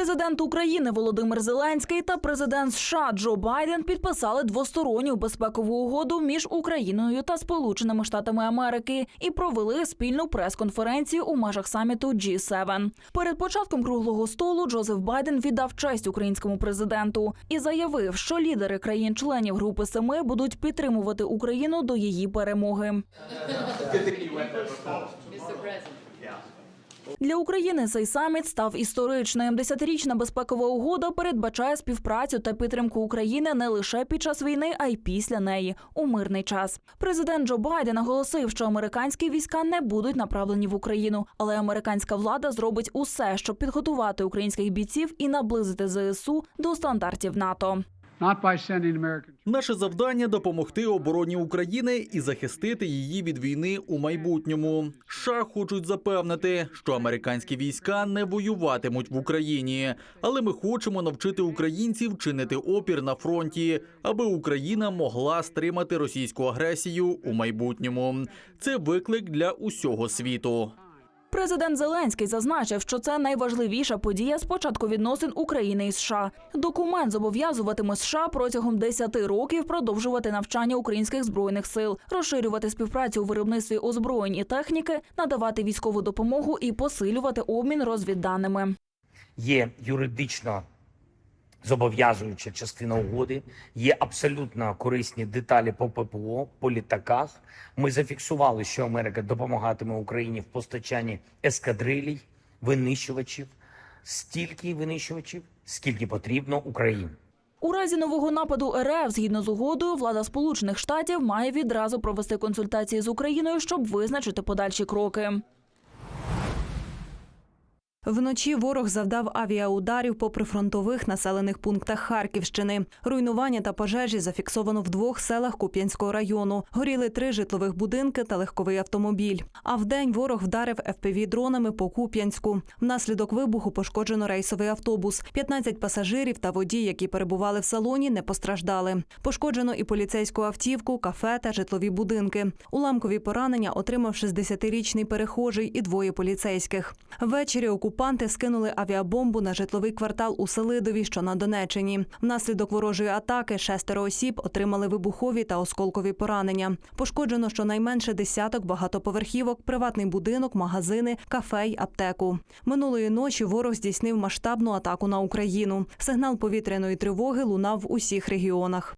Президент України Володимир Зеленський та президент США Джо Байден підписали двосторонню безпекову угоду між Україною та Сполученими Штатами Америки і провели спільну прес-конференцію у межах саміту G7. Перед початком круглого столу Джозеф Байден віддав честь українському президенту і заявив, що лідери країн-членів Групи Семи будуть підтримувати Україну до її перемоги. Для України цей саміт став історичним. Десятирічна безпекова угода передбачає співпрацю та підтримку України не лише під час війни, а й після неї у мирний час. Президент Джо Байден наголосив, що американські війська не будуть направлені в Україну, але американська влада зробить усе, щоб підготувати українських бійців і наблизити ЗСУ до стандартів НАТО. Наше завдання допомогти обороні України і захистити її від війни у майбутньому. США хочуть запевнити, що американські війська не воюватимуть в Україні, але ми хочемо навчити українців чинити опір на фронті, аби Україна могла стримати російську агресію у майбутньому. Це виклик для усього світу. Президент Зеленський зазначив, що це найважливіша подія з початку відносин України і США. Документ зобов'язуватиме США протягом 10 років продовжувати навчання українських збройних сил, розширювати співпрацю у виробництві озброєнь і техніки, надавати військову допомогу і посилювати обмін розвідданими. є юридично зобов'язуюча частина угоди, є абсолютно корисні деталі по ППО, по літаках. Ми зафіксували, що Америка допомагатиме Україні в постачанні ескадрилій, винищувачів, стільки винищувачів, скільки потрібно Україні. У разі нового нападу РФ, згідно з угодою, влада Сполучених Штатів має відразу провести консультації з Україною, щоб визначити подальші кроки. Вночі ворог завдав авіаударів по прифронтових населених пунктах Харківщини. Руйнування та пожежі зафіксовано в двох селах Куп'янського району. Горіли три житлових будинки та легковий автомобіль. А вдень ворог вдарив fpv дронами по Куп'янську. Внаслідок вибуху пошкоджено рейсовий автобус. 15 пасажирів та водій, які перебували в салоні, не постраждали. Пошкоджено і поліцейську автівку, кафе та житлові будинки. Уламкові поранення отримав 60-річний перехожий і двоє поліцейських. Ввечері окупанти скинули авіабомбу на житловий квартал у Селидові, що на Донеччині. Внаслідок ворожої атаки шестеро осіб отримали вибухові та осколкові поранення. Пошкоджено щонайменше десяток багатоповерхівок, приватний будинок, магазини, кафе й аптеку. Минулої ночі ворог здійснив масштабну атаку на Україну. Сигнал повітряної тривоги лунав в усіх регіонах.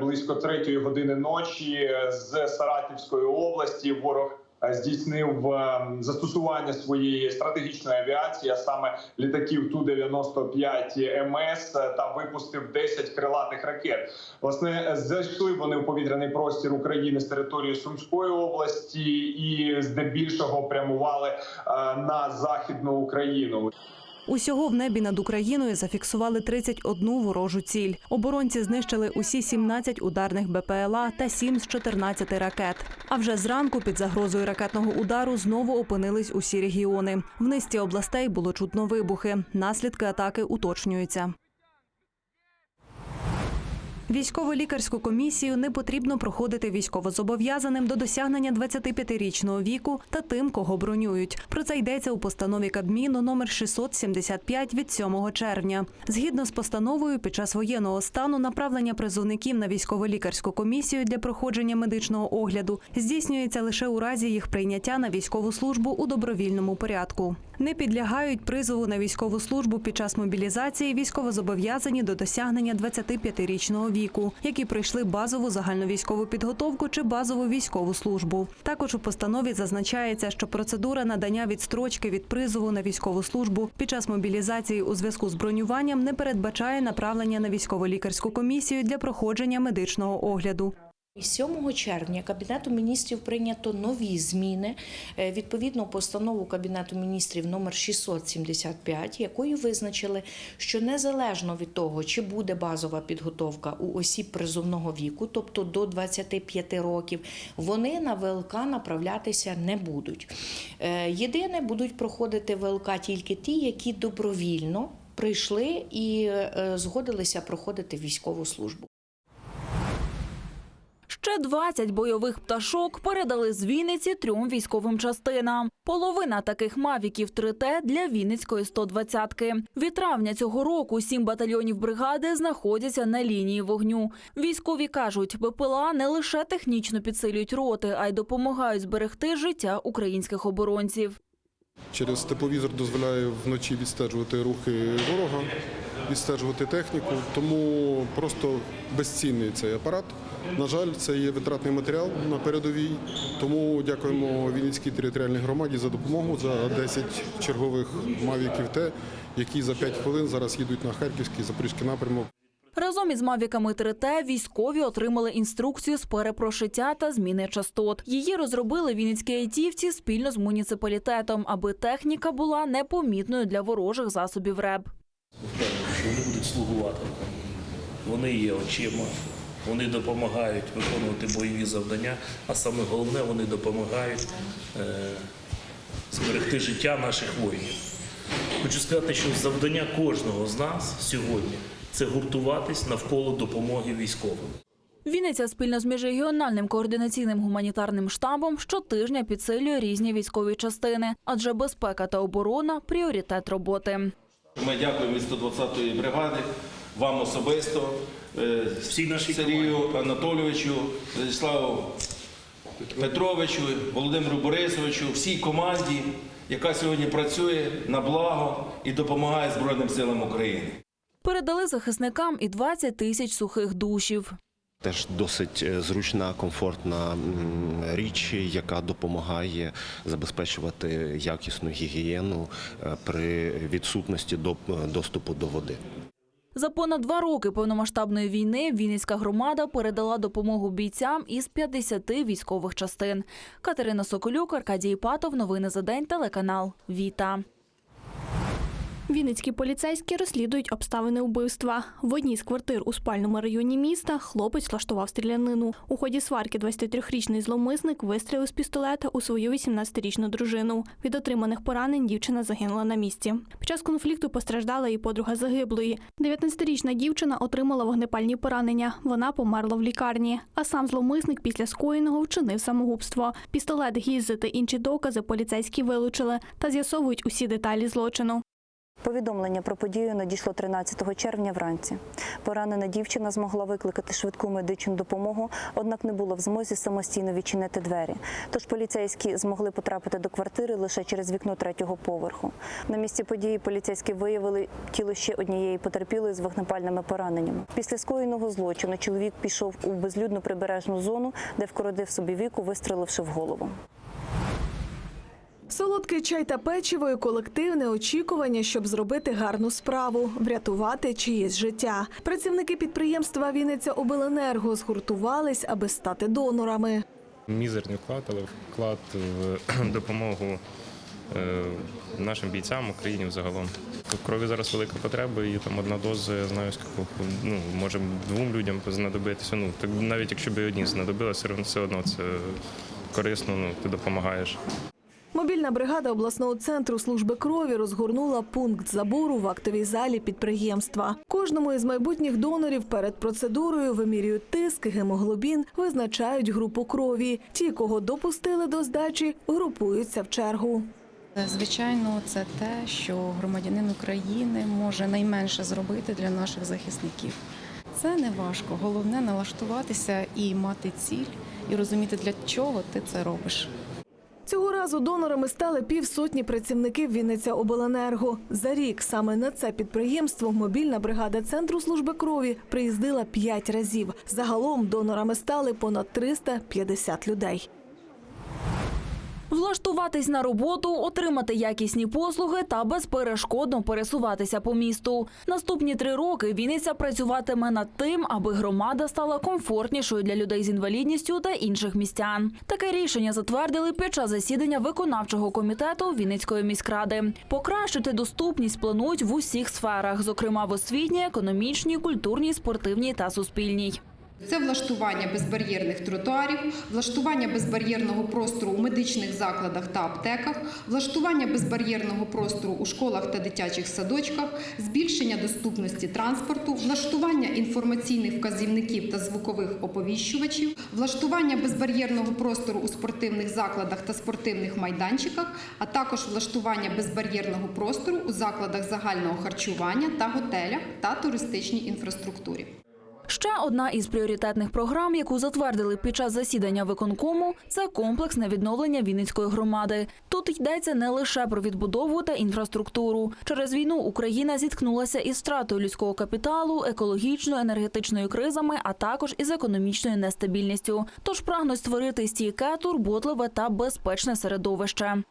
Близько третьої години ночі з Саратівської області ворог здійснив е, застосування своєї стратегічної авіації, а саме літаків Ту 95 МС е, та випустив 10 крилатих ракет. Власне, е, зайшли вони в повітряний простір України з території Сумської області і здебільшого прямували е, на західну Україну. Усього в небі над Україною зафіксували 31 ворожу ціль. Оборонці знищили усі 17 ударних БПЛА та 7 з 14 ракет. А вже зранку під загрозою ракетного удару знову опинились усі регіони. В низці областей було чутно вибухи. Наслідки атаки уточнюються. Військово-лікарську комісію не потрібно проходити військовозобов'язаним до досягнення 25-річного віку та тим, кого бронюють. Про це йдеться у постанові Кабміну номер 675 від 7 червня. Згідно з постановою, під час воєнного стану направлення призовників на військово-лікарську комісію для проходження медичного огляду здійснюється лише у разі їх прийняття на військову службу у добровільному порядку. Не підлягають призову на військову службу під час мобілізації військовозобов'язані до досягнення 25-річного віку, які пройшли базову загальновійськову підготовку чи базову військову службу. Також у постанові зазначається, що процедура надання відстрочки від призову на військову службу під час мобілізації у зв'язку з бронюванням не передбачає направлення на військово-лікарську комісію для проходження медичного огляду. І 7 червня Кабінетом міністрів прийнято нові зміни е, відповідно постанову Кабінету міністрів номер 675, якою визначили, що незалежно від того, чи буде базова підготовка у осіб призовного віку, тобто до 25 років, вони на ВЛК направлятися не будуть. Е, Єдине, будуть проходити ВЛК тільки ті, які добровільно прийшли і е, згодилися проходити військову службу. Ще 20 бойових пташок передали з Вінниці трьом військовим частинам. Половина таких мавіків 3Т для Вінницької 120-ки. Від травня цього року сім батальйонів бригади знаходяться на лінії вогню. Військові кажуть, БПЛА не лише технічно підсилюють роти, а й допомагають зберегти життя українських оборонців. Через тепловізор дозволяє вночі відстежувати рухи ворога, відстежувати техніку, тому просто безцінний цей апарат. На жаль, це є витратний матеріал на передовій. Тому дякуємо Вінницькій територіальній громаді за допомогу за 10 чергових мавіків Т, які за 5 хвилин зараз їдуть на Харківський Запорізький напрямок. Разом із мавіками 3Т військові отримали інструкцію з перепрошиття та зміни частот. Її розробили вінницькі айтівці спільно з муніципалітетом, аби техніка була непомітною для ворожих засобів РЕБ. Що вони будуть слугувати. Вони є очима, вони допомагають виконувати бойові завдання, а саме головне, вони допомагають е, зберегти життя наших воїнів. Хочу сказати, що завдання кожного з нас сьогодні це гуртуватись навколо допомоги військовим. Вінниця спільно з міжрегіональним координаційним гуманітарним штабом щотижня підсилює різні військові частини, адже безпека та оборона пріоритет роботи. Ми дякуємо від 120-ї бригади, вам особисто, е, Сергію Анатолійовичу, Владиславу Петровичу, Володимиру Борисовичу, всій команді, яка сьогодні працює на благо і допомагає Збройним силам України. Передали захисникам і 20 тисяч сухих душів. Теж досить е, зручна, комфортна річ, яка допомагає забезпечувати якісну гігієну е, при відсутності доп- доступу до води. За понад два роки повномасштабної війни Вінницька громада передала допомогу бійцям із 50 військових частин. Катерина Соколюк, Аркадій Патов. Новини за день. Телеканал Віта. Вінницькі поліцейські розслідують обставини вбивства. В одній з квартир у спальному районі міста хлопець влаштував стрілянину. У ході сварки 23-річний зловмисник вистрілив з пістолета у свою 18-річну дружину. Від отриманих поранень дівчина загинула на місці. Під час конфлікту постраждала і подруга загиблої. 19-річна дівчина отримала вогнепальні поранення. Вона померла в лікарні. А сам зловмисник після скоєного вчинив самогубство. Пістолет, гільзи та інші докази поліцейські вилучили та з'ясовують усі деталі злочину. Повідомлення про подію надійшло 13 червня вранці. Поранена дівчина змогла викликати швидку медичну допомогу, однак не була в змозі самостійно відчинити двері. Тож поліцейські змогли потрапити до квартири лише через вікно третього поверху. На місці події поліцейські виявили тіло ще однієї потерпілої з вогнепальними пораненнями. Після скоєного злочину чоловік пішов у безлюдну прибережну зону, де вкородив собі віку, вистріливши в голову. Солодкий чай та печиво і колективне очікування, щоб зробити гарну справу, врятувати чиєсь життя. Працівники підприємства Вінниця Обленерго згуртувались, аби стати донорами. Мізерний вклад, але вклад в допомогу е, нашим бійцям, Україні загалом. В крові зараз велика потреба, і там одна доза, я знаю, скільки, ну, може двом людям знадобитися. Ну, навіть якщо б одні одно- все одно це корисно, ну, ти допомагаєш. Мобільна бригада обласного центру служби крові розгорнула пункт забору в актовій залі підприємства. Кожному із майбутніх донорів перед процедурою вимірюють тиск, гемоглобін, визначають групу крові. Ті, кого допустили до здачі, групуються в чергу. Звичайно, це те, що громадянин України може найменше зробити для наших захисників. Це не важко. Головне налаштуватися і мати ціль, і розуміти, для чого ти це робиш. Цього разу донорами стали півсотні працівників Вінниця Обленерго. За рік саме на це підприємство мобільна бригада центру служби крові приїздила п'ять разів. Загалом донорами стали понад 350 людей. Влаштуватись на роботу, отримати якісні послуги та безперешкодно пересуватися по місту. Наступні три роки Вінниця працюватиме над тим, аби громада стала комфортнішою для людей з інвалідністю та інших містян. Таке рішення затвердили під час засідання виконавчого комітету Вінницької міськради. Покращити доступність планують в усіх сферах, зокрема в освітній, економічній, культурній, спортивній та суспільній. Це влаштування безбар'єрних тротуарів, влаштування безбар'єрного простору у медичних закладах та аптеках, влаштування безбар'єрного простору у школах та дитячих садочках, збільшення доступності транспорту, влаштування інформаційних вказівників та звукових оповіщувачів, влаштування безбар'єрного простору у спортивних закладах та спортивних майданчиках, а також влаштування безбар'єрного простору у закладах загального харчування та готелях та туристичній інфраструктурі. Ще одна із пріоритетних програм, яку затвердили під час засідання виконкому, це комплексне відновлення Вінницької громади. Тут йдеться не лише про відбудову та інфраструктуру. Через війну Україна зіткнулася із втратою людського капіталу, екологічною енергетичною кризами, а також із економічною нестабільністю. Тож прагнуть створити стійке, турботливе та безпечне середовище.